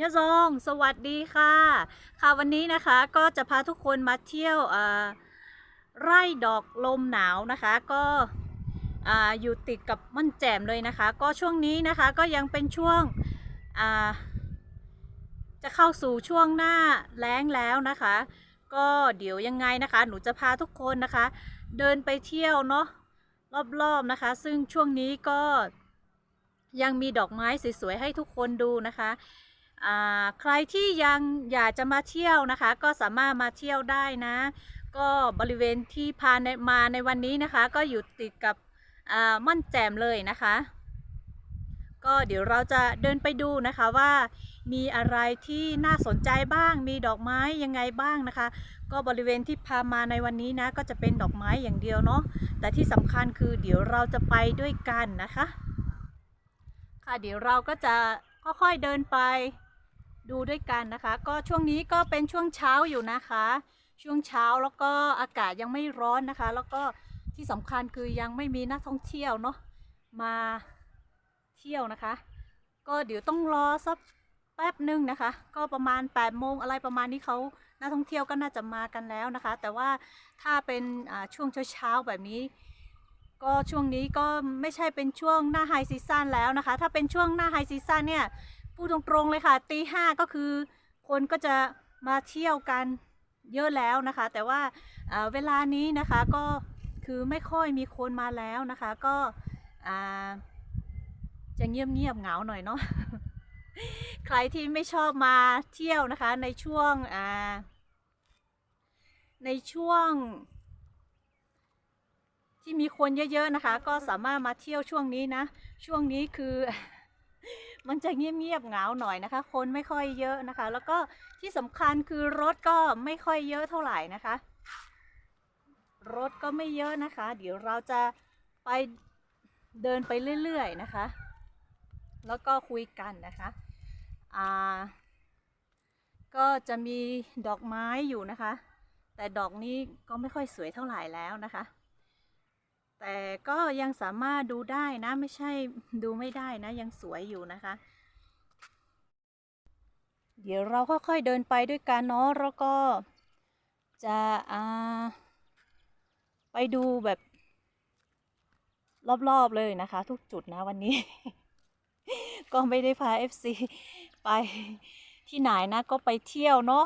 ยะซอง สวัสดีค่ะ ค่ะวันนี้นะคะก็จะพาทุกคนมาเที่ยวไร่ดอกลมหนาวนะคะ ก็อ่าอยู่ติดกับม่อนแจ่มเลยนะคะ ก็ช่วงนี้นะคะก็ยังเป็นช่วงจะเข้าสู่ช่วงหน้าแล้งแล้วนะคะ ก็เดี๋ยวยังไงนะคะ หนูจะพาทุกคนนะคะ เดินไปเที่ยวเนาะรอบๆนะคะ ซึ่งช่วงนี้ก็ยังมีดอกไม้สวยๆให้ทุกคนดูนะคะ ใครที่ยังอยากจะมาเที่ยวนะคะ ก็สามารถมาเที่ยวได้นะ ก็บริเวณที่พาในมาในวันนี้นะคะ ก็อยู่ติดกับอ่าม่อนแจมเลยนะคะ ก็เดี๋ยวเราจะเดินไปดูนะคะว่ามีอะไรที่น่าสนใจบ้าง มีดอกไม้ยังไงบ้างนะคะ ก็บริเวณที่พามาในวันนี้นะ ก็จะเป็นดอกไม้อย่างเดียวเนาะแต่ที่สำคัญคือเดี๋ยวเราจะไปด้วยกันนะคะ ค่ะเดี๋ยวเราก็จะค่อยๆเดินไป ดูด้วยกันนะคะ ก็ช่วงนี้ก็เป็นช่วงเช้าอยู่นะคะ ช่วงเช้าแล้วก็อากาศยังไม่ร้อนนะคะ แล้วก็ที่สำคัญคือยังไม่มีนักท่องเที่ยวเนาะมาเที่ยวนะคะ ก็เดี๋ยวต้องรอสักแป๊บหนึ่งนะคะ ก็ประมาณ8ปดโมงอะไรประมาณนี้เขานักท่องเที่ยวก็น่าจะมากันแล้วนะคะ แต่ว่าถ้าเป็นช่วงเช้าๆแบบนี้ ก็ช่วงนี้ก็ไม่ใช่เป็นช่วงหน้าไฮซีซั่นแล้วนะคะ ถ้าเป็นช่วงหน้าไฮซีซั่นเนี่ย พูดตรงๆเลยค่ะตีห้าก็คือคนก็จะมาเที่ยวกันเยอะแล้วนะคะ แต่ว่าเวลานี้นะคะก็คือไม่ค่อยมีคนมาแล้วนะคะ ก็อ่าจะเงียบๆเหงาหน่อยเนาะใครที่ไม่ชอบมาเที่ยวนะคะในช่วงในช่วง ที่มีคนเยอะๆนะคะ ก็สามารถมาเที่ยวช่วงนี้นะ ช่วงนี้คือ มันจะเงียบๆเหงาหน่อยนะคะ คนไม่ค่อยเยอะนะคะ แล้วก็ที่สำคัญคือรถก็ไม่ค่อยเยอะเท่าไหร่นะคะ รถก็ไม่เยอะนะคะ เดี๋ยวเราจะไปเดินไปเรื่อยๆนะคะ แล้วก็คุยกันนะคะอ่าก็จะมีดอกไม้อยู่นะคะ แต่ดอกนี้ก็ไม่ค่อยสวยเท่าไหร่แล้วนะคะ แต่ก็ยังสามารถดูได้นะไม่ใช่ดูไม่ได้นะ ยังสวยอยู่นะคะ เดี๋ยวเราค่อยๆเดินไปด้วยกันเนาะแล้วก็จะอ่าไปดูแบบรอบๆเลยนะคะ ทุกจุดนะวันนี้ ก็ไม่ได้พา FC ไปที่ไหนนะก็ไปเที่ยวเนาะ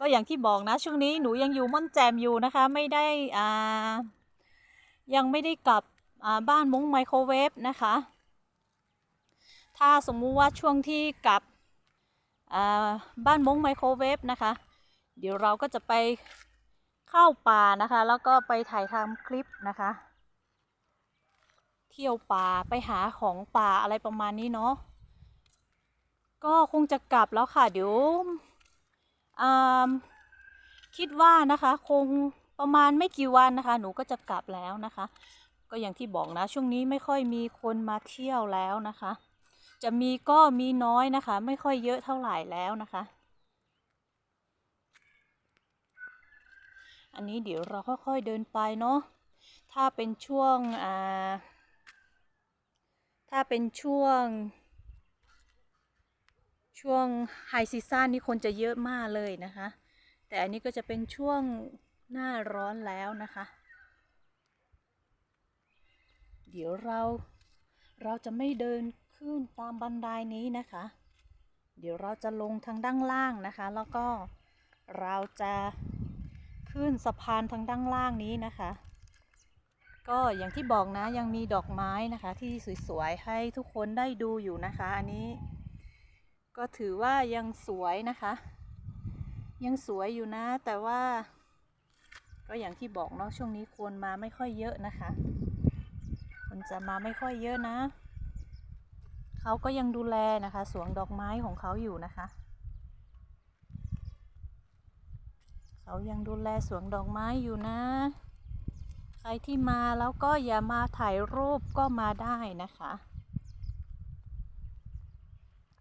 ก็อย่างที่บอกนะ ช่วงนี้หนูยังอยู่ม่อนแจมอยู่นะคะ ไม่ได้อ่า ยังไม่ได้กลับบ้านมุ้งไมโครเวฟนะคะ ถ้าสมมุติว่าช่วงที่กลับบ้านมุ้งไมโครเวฟนะคะ เดี๋ยวเราก็จะไปเข้าป่านะคะ แล้วก็ไปถ่ายทำคลิปนะคะ เที่ยวป่าไปหาของป่าอะไรประมาณนี้เนาะก็คงจะกลับแล้วค่ะ เดี๋ยวคิดว่านะคะคง ประมาณไม่กี่วันนะคะ หนูก็จะกลับแล้วนะคะ ก็อย่างที่บอกนะ ช่วงนี้ไม่ค่อยมีคนมาเที่ยวแล้วนะคะ จะมีก็มีน้อยนะคะ ไม่ค่อยเยอะเท่าไหร่แล้วนะคะ อันนี้เดี๋ยวเราค่อยๆเดินไปเนาะถ้าเป็นช่วงอ่าถ้าเป็นช่วง ช่วงไฮซีซั่นนี่คนจะเยอะมากเลยนะคะ แต่อันนี้ก็จะเป็นช่วง หน้าร้อนแล้วนะคะ เดี๋ยวเราเราจะไม่เดินขึ้นตามบันไดนี้นะคะ เดี๋ยวเราจะลงทางด้านล่างนะคะ แล้วก็เราจะขึ้นสะพานทางด้านล่างนี้นะคะ ก็อย่างที่บอกนะยังมีดอกไม้นะคะ ที่สวยๆให้ทุกคนได้ดูอยู่นะคะ อันนี้ ก็ถือว่ายังสวยนะคะ ยังสวยอยู่นะแต่ว่า ก็อย่างที่บอกเนาะช่วงนี้คนมาไม่ค่อยเยอะนะคะ คนจะมาไม่ค่อยเยอะนะ เขาก็ยังดูแลนะคะ สวนดอกไม้ของเขาอยู่นะคะ เขายังดูแลสวนดอกไม้อยู่นะ ใครที่มาแล้วก็อย่ามาถ่ายรูปก็มาได้นะคะ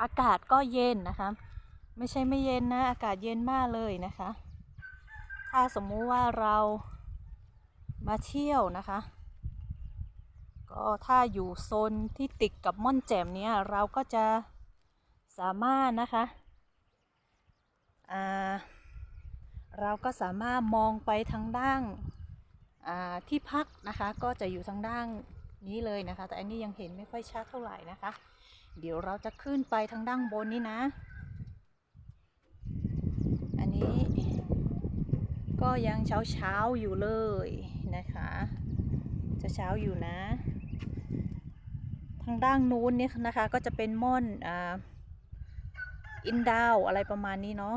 อากาศก็เย็นนะคะ ไม่ใช่ไม่เย็นนะ อากาศเย็นมากเลยนะคะ ถ้าสมมุติว่าเรามาเที่ยวนะคะ ก็ถ้าอยู่โซนที่ติดกับม่อนแจ่มเนี้ยเราก็จะสามารถนะคะอ่าเราก็สามารถมองไปทางด้านที่พักนะคะ ก็จะอยู่ทางด้านนี้เลยนะคะ แต่อันนี้ยังเห็นไม่ค่อยชัดเท่าไหร่นะคะ เดี๋ยวเราจะขึ้นไปทางด้านบนนี้นะ อันนี้ ก็ยังเช้าเช้าๆอยู่เลยนะคะเช้าเช้าอยู่นะ ทางด้านนู้นเนี่ยนะคะก็จะเป็นม่อนอ่าอินดาวอะไรประมาณนี้เนาะ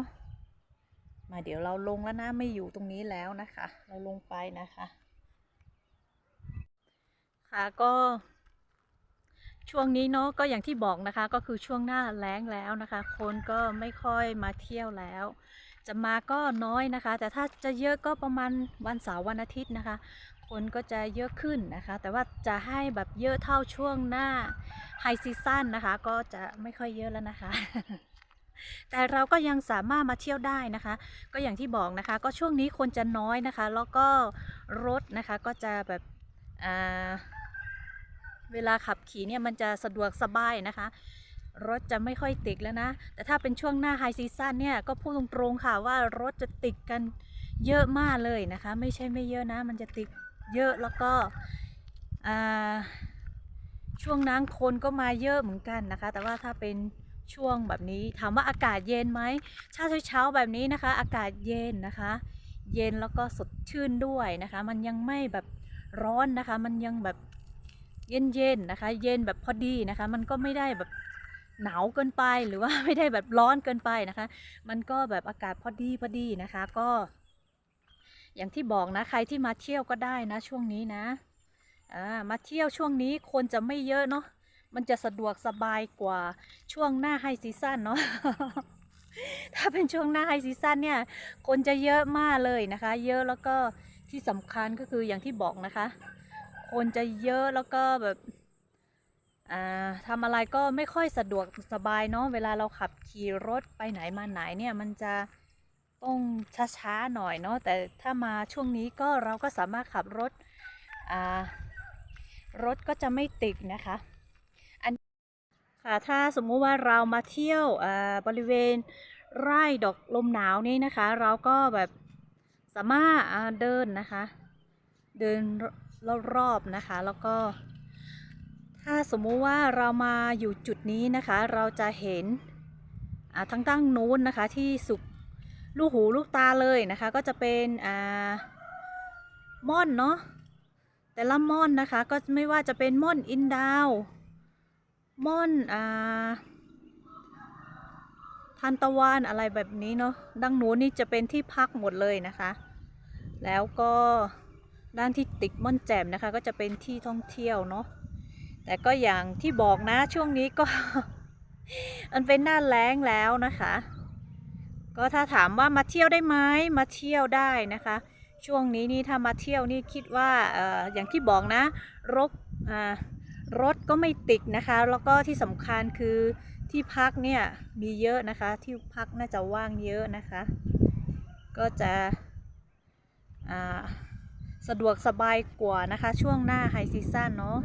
มาเดี๋ยวเราลงแล้วนะไม่อยู่ตรงนี้แล้วนะคะ เราลงไปนะคะ ค่ะก็ช่วงนี้เนาะก็อย่างที่บอกนะคะ ก็คือช่วงหน้าแล้งแล้วนะคะ คนก็ไม่ค่อยมาเที่ยวแล้ว จะมาก็น้อยนะคะ แต่ถ้าจะเยอะก็ประมาณวันเสาร์วันอาทิตย์นะคะ คนก็จะเยอะขึ้นนะคะ แต่ว่าจะให้แบบเยอะเท่าช่วงหน้าไฮซีซั่นนะคะ ก็จะไม่ค่อยเยอะแล้วนะคะแต่เราก็ยังสามารถมาเที่ยวได้นะคะ ก็อย่างที่บอกนะคะ ก็ช่วงนี้คนจะน้อยนะคะ แล้วก็รถนะคะก็จะแบบเวลาขับขี่เนี่ยมันจะสะดวกสบายนะคะ รถจะไม่ค่อยติดแล้วนะ แต่ถ้าเป็นช่วงหน้าไฮซีซั่นเนี่ยก็พูดตรงๆค่ะว่ารถจะติดกันเยอะมากเลยนะคะ ไม่ใช่ไม่เยอะนะ มันจะติดเยอะแล้วก็ช่วงนั้นคนก็มาเยอะเหมือนกันนะคะ แต่ว่าถ้าเป็นช่วงแบบนี้ถามว่าอากาศเย็นไหมเช้าเช้าแบบนี้นะคะ อากาศเย็นนะคะ เย็นแล้วก็สดชื่นด้วยนะคะ มันยังไม่แบบร้อนนะคะ มันยังแบบเย็นๆนะคะ เย็นแบบพอดีนะคะ มันก็ไม่ได้แบบ หนาวเกินไปหรือว่าไม่ได้แบบร้อนเกินไปนะคะ มันก็แบบอากาศพอดีพอดีนะคะก็ อย่างที่บอกนะใครที่มาเที่ยวก็ได้นะช่วงนี้นะอ่ามาเที่ยวช่วงนี้คนจะไม่เยอะเนาะมันจะสะดวกสบายกว่าช่วงหน้าไฮซีซั่นเนาะถ้าเป็นช่วงหน้าไฮซีซั่นเนี่ย คนจะเยอะมากเลยนะคะ เยอะแล้วก็ที่สำคัญก็คืออย่างที่บอกนะคะ คนจะเยอะแล้วก็แบบ ทำอะไรก็ไม่ค่อยสะดวกสบายเนาะเวลาเราขับขี่รถไปไหนมาไหนเนี่ยมันจะต้องช้าๆหน่อยเนาะแต่ถ้ามาช่วงนี้ก็เราก็สามารถขับรถรถก็จะไม่ติดนะคะอันค่ะถ้าสมมุติว่าเรามาเที่ยวบริเวณไร่ดอกลมหนาวนี่นะคะ เราก็แบบสามารถเดินนะคะ เดินรอบๆนะคะแล้วก็ ถ้าสมมุติว่าเรามาอยู่จุดนี้นะคะ เราจะเห็นทั้งตั้งนู้นนะคะที่สุกลูกหูลูกตาเลยนะคะ ก็จะเป็นอ่าม่อนเนาะแต่ละม่อนนะคะก็ไม่ว่าจะเป็นม่อนอินดาวม่อนอ่าทันตะวันอะไรแบบนี้เนาะดังนู้นนี่จะเป็นที่พักหมดเลยนะคะ แล้วก็ด้านที่ติดม่อนแจ่มนะคะ ก็จะเป็นที่ท่องเที่ยวเนาะ แต่ก็อย่างที่บอกนะช่วงนี้ก็ มันเป็นหน้าแล้งแล้วนะคะ ก็ถ้าถามว่ามาเที่ยวได้ไหมมาเที่ยวได้นะคะ ช่วงนี้นี่ถ้ามาเที่ยวนี่คิดว่าอออย่างที่บอกนะรถรถก็ไม่ติดนะคะ แล้วก็ที่สำคัญคือที่พักเนี่ยมีเยอะนะคะ ที่พักน่าจะว่างเยอะนะคะ ก็จะสะดวกสบายกว่านะคะ ช่วงหน้าไฮซีซั่นเนาะ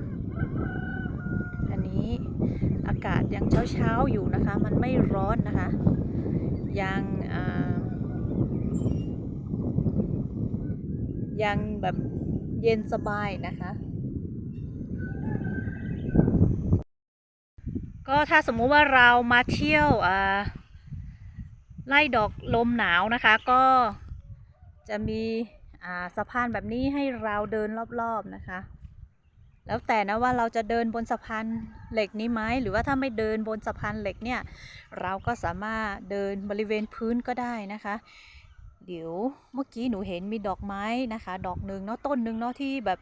นี้อากาศยังเช้าๆอยู่นะคะ มันไม่ร้อนนะคะ ยังยังแบบเย็นสบายนะคะ ก็ถ้าสมมุติว่าเรามาเที่ยวไล่ดอกลมหนาวนะคะ ก็จะมีสะพานแบบนี้ให้เราเดินรอบๆนะคะ แล้วแต่นะว่าเราจะเดินบนสะพานเหล็กนี้ไหมหรือว่าถ้าไม่เดินบนสะพานเหล็กเนี่ย เราก็สามารถเดินบริเวณพื้นก็ได้นะคะ เดี๋ยวเมื่อกี้หนูเห็นมีดอกไม้นะคะ ดอกหนึ่งเนาะต้นหนึ่งเนาะที่แบบ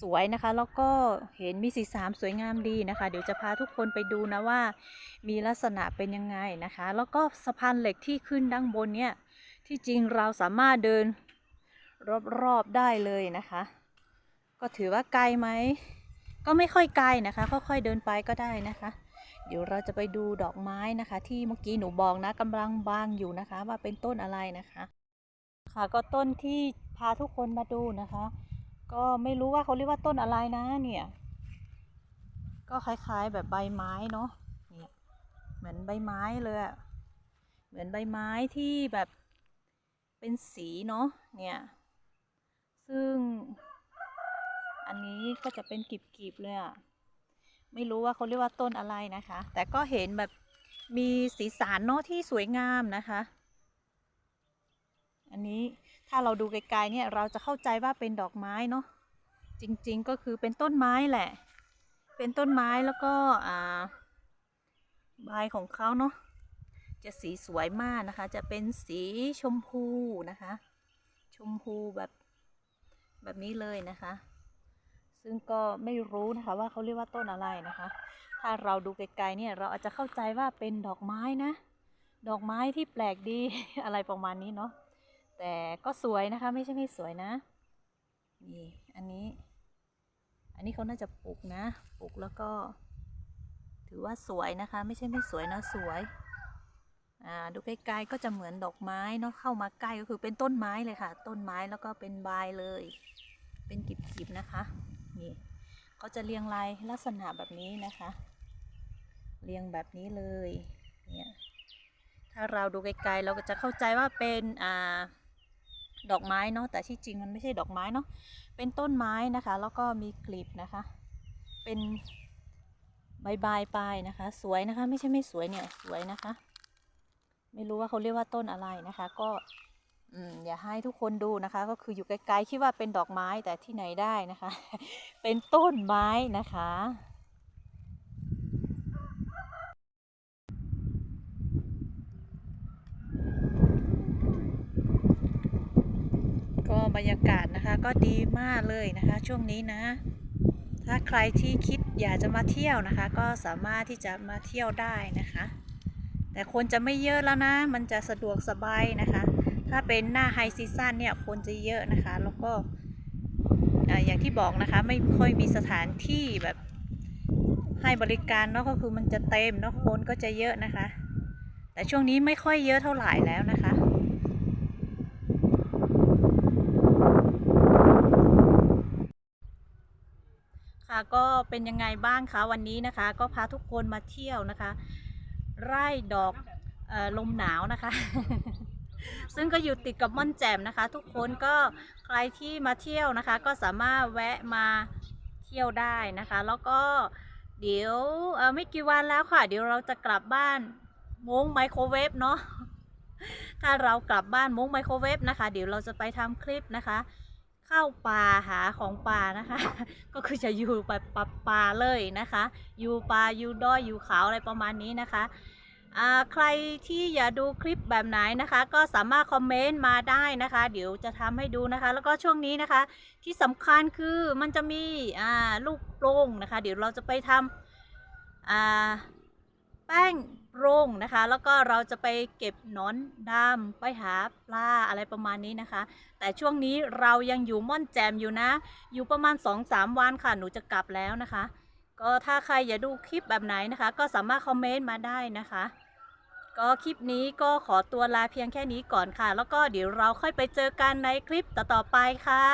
สวยนะคะ แล้วก็เห็นมีสีสามสวยงามดีนะคะ เดี๋ยวจะพาทุกคนไปดูนะว่า มีลักษณะเป็นยังไงนะคะ แล้วก็สะพานเหล็กที่ขึ้นด้านบนเนี่ยที่จริงเราสามารถเดินรอบๆได้เลยนะคะ ก็ถือว่าไกลไหม ก็ไม่ค่อยไกลนะคะ ค่อยๆเดินไปก็ได้นะคะ เดี๋ยวเราจะไปดูดอกไม้นะคะ ที่เมื่อกี้หนูบอกนะกำลังบานอยู่นะคะ ว่าเป็นต้นอะไรนะคะ ค่ะก็ต้นที่พาทุกคนมาดูนะคะ ก็ไม่รู้ว่าเขาเรียกว่าต้นอะไรนะเนี่ย ก็คล้ายๆแบบใบไม้เนาะเนี่ยเหมือนใบไม้เลยเหมือนใบไม้ที่แบบเป็นสีเนาะเนี่ย ซึ่ง อันนี้ก็จะเป็นกลีบๆเลยอะไม่รู้ว่าเขาเรียกว่าต้นอะไรนะคะ แต่ก็เห็นแบบมีสีสันเนาะที่สวยงามนะคะ อันนี้ถ้าเราดูไกลๆเนี่ยเราจะเข้าใจว่าเป็นดอกไม้เนาะจริงๆก็คือเป็นต้นไม้แหละ เป็นต้นไม้แล้วก็อ่าใบของเขาเนาะจะสีสวยมากนะคะ จะเป็นสีชมพูนะคะ ชมพูแบบแบบนี้เลยนะคะ ซึ่งก็ไม่รู้นะคะว่าเขาเรียกว่าต้นอะไรนะคะ ถ้าเราดูไกลๆเนี่ยเราอาจจะเข้าใจว่าเป็นดอกไม้นะ ดอกไม้ที่แปลกดีอะไรประมาณนี้เนาะ แต่ก็สวยนะคะไม่ใช่ไม่สวยนะ นี่อันนี้ อันนี้เขาน่าจะปลูกนะ ปลูกแล้วก็ ถือว่าสวยนะคะ ไม่ใช่ไม่สวยนะสวยอ่าดูใกล้ๆก็จะเหมือนดอกไม้เนาะเข้ามาใกล้ก็คือเป็นต้นไม้เลยค่ะ ต้นไม้แล้วก็เป็นใบเลย เป็นกลีบๆนะคะ นี่เขาจะเรียงรายลักษณะแบบนี้นะคะ เรียงแบบนี้เลยเนี่ยถ้าเราดูไกลๆเราก็จะเข้าใจว่าเป็นอ่าดอกไม้เนาะแต่ที่จริงมันไม่ใช่ดอกไม้เนาะเป็นต้นไม้นะคะ แล้วก็มีกลีบนะคะ เป็นใบใบปลายนะคะ สวยนะคะ ไม่ใช่ไม่สวยเนี่ยสวยนะคะ ไม่รู้ว่าเขาเรียกว่าต้นอะไรนะคะ ก็ อย่าให้ทุกคนดูนะคะ ก็คืออยู่ไกลๆคิดว่าเป็นดอกไม้แต่ที่ไหนได้นะคะ เป็นต้นไม้นะคะ ก็บรรยากาศนะคะก็ดีมากเลยนะคะ ช่วงนี้นะ ถ้าใครที่คิดอยากจะมาเที่ยวนะคะ ก็สามารถที่จะมาเที่ยวได้นะคะ แต่คนจะไม่เยอะแล้วนะ มันจะสะดวกสบายนะคะ ถ้าเป็นหน้าไฮซีซั่นเนี่ยคนจะเยอะนะคะ แล้วก็ออย่างที่บอกนะคะไม่ค่อยมีสถานที่แบบให้บริการเนาะก็คือมันจะเต็มเนาะคนก็จะเยอะนะคะ แต่ช่วงนี้ไม่ค่อยเยอะเท่าไหร่แล้วนะคะค่ะก็เป็นยังไงบ้างคะวันนี้นะคะ ก็พาทุกคนมาเที่ยวนะคะ ไร่ดอกออลมหนาวนะคะ ซึ่งก็อยู่ติดกับม่อนแจ่มนะคะ ทุกคนก็ใครที่มาเที่ยวนะคะ ก็สามารถแวะมาเที่ยวได้นะคะ แล้วก็เดี๋ยวไม่กี่วันแล้วค่ะ เดี๋ยวเราจะกลับบ้านมุ้งไมโครเวฟเนาะถ้าเรากลับบ้านมุ้งไมโครเวฟนะคะ เดี๋ยวเราจะไปทำคลิปนะคะเข้าป่าหาของป่านะคะ ก็คือจะอยู่แบบป่าป่าเลยนะคะ อยู่ป่าอยู่ดอยอยู่เขาอะไรประมาณนี้นะคะ ใครที่อยากดูคลิปแบบไหนนะคะ ก็สามารถคอมเมนต์มาได้นะคะ เดี๋ยวจะทำให้ดูนะคะ แล้วก็ช่วงนี้นะคะ ที่สำคัญคือมันจะมีลูกโป่งนะคะ เดี๋ยวเราจะไปทำแป้งโรงนะคะ แล้วก็เราจะไปเก็บนอนดำไปหาปลาอะไรประมาณนี้นะคะ แต่ช่วงนี้เรายังอยู่ม่อนแจมอยู่นะ อยู่ประมาณ 2-3 วันค่ะหนูจะกลับแล้วนะคะ ก็ถ้าใครอยากดูคลิปแบบไหนนะคะ ก็สามารถคอมเมนต์มาได้นะคะ ก็คลิปนี้ก็ขอตัวลาเพียงแค่นี้ก่อนค่ะ แล้วก็เดี๋ยวเราค่อยไปเจอกันในคลิปต่อๆไปค่ะ